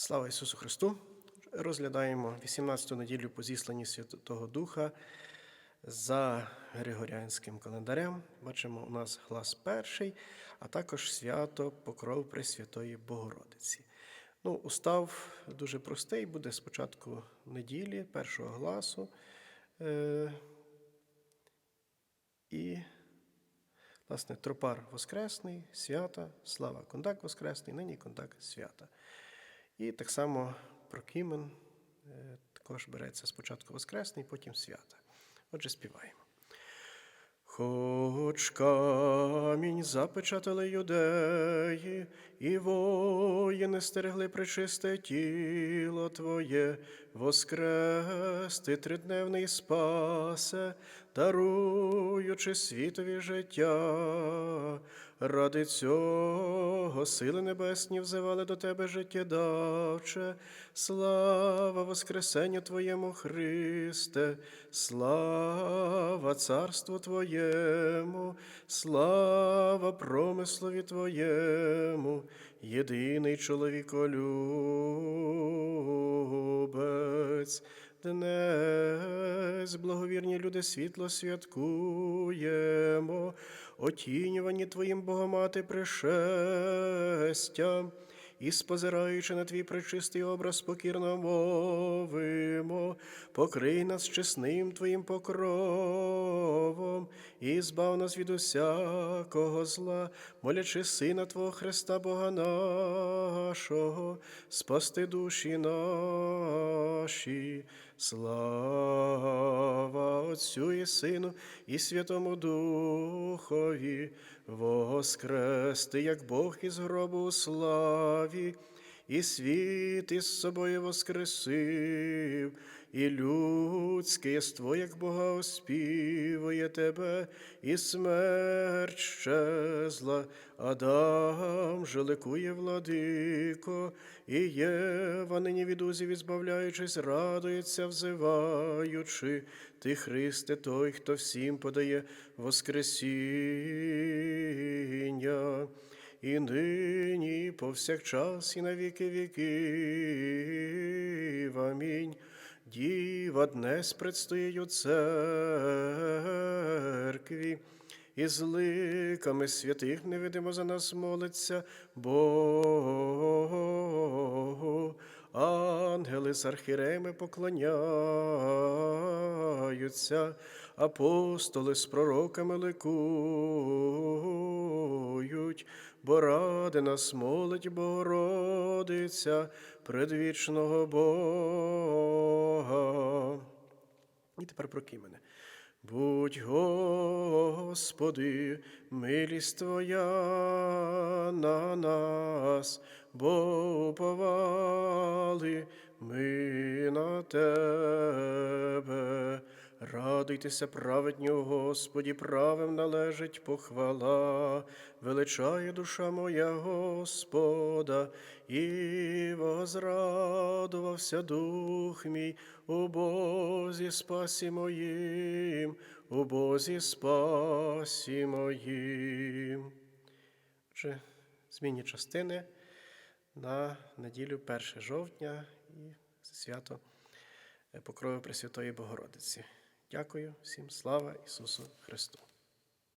Слава Ісусу Христу! Розглядаємо 18-ту неділю по зісланні Святого Духа за Григоріанським календарем. Бачимо, у нас глас перший, а також свято Покров Пресвятої Богородиці. Ну, устав дуже простий, буде спочатку неділі, першого гласу. Е- і Власне, тропар Воскресний, свята, слава Кондак Воскресний, нині Кондак свята. І так само прокімен е, також береться спочатку Воскресний, потім свята. Отже, співаємо. Хоч камінь запечатали юдеї, і воїни стерегли причисте тіло Твоє, воскрести тридневний спасе, даруючи світові життя. Ради цього сили небесні взивали до Тебе життєдавче, слава Воскресенню Твоєму Христе, слава Царству Твоєму, слава промислові Твоєму, єдиний чоловіколюбець. Днес, благовірні люди, світло святкуємо, отінювані Твоїм Богомати пришестям, і спозираючи на твій пречистий образ, покірно мовимо, покрий нас чесним Твоїм покровом, і збав нас від усякого зла, молячи Сина Твого Христа Бога нашого, спасти душі наші. Слава Отцю і Сину, і Святому Духові, воскрести, як Бог із гробу у славі, і світ із собою воскресив, і людське єство, як Бога оспівує тебе, і смерть щезла, Адам же ликує владико, і Єва нині від узів ізбавляючись, радується, взиваючи, ти, Христе, той, хто всім подає Воскресіння і нині, повсякчас, і на віки віків. Амінь. Діва днес у церкві, і з ликами святих невидимо за нас молиться Богу. Ангели з архіреми поклоняються, апостоли з пророками ликують, бо ради нас молить Богородиця предвічного Бога. Тепер про мене. Будь, Господи, милість Твоя на нас, бо уповали ми на Тебе. Радуйтеся, праведні у Господі, правим належить похвала, величає душа моя Господа, і возрадувався дух мій у Бозі спасі моїм, у Бозі спасі моїм. Отже, змінні частини на неділю 1 жовтня і свято Покрови Пресвятої Богородиці. Дякую всім, слава Ісусу Христу!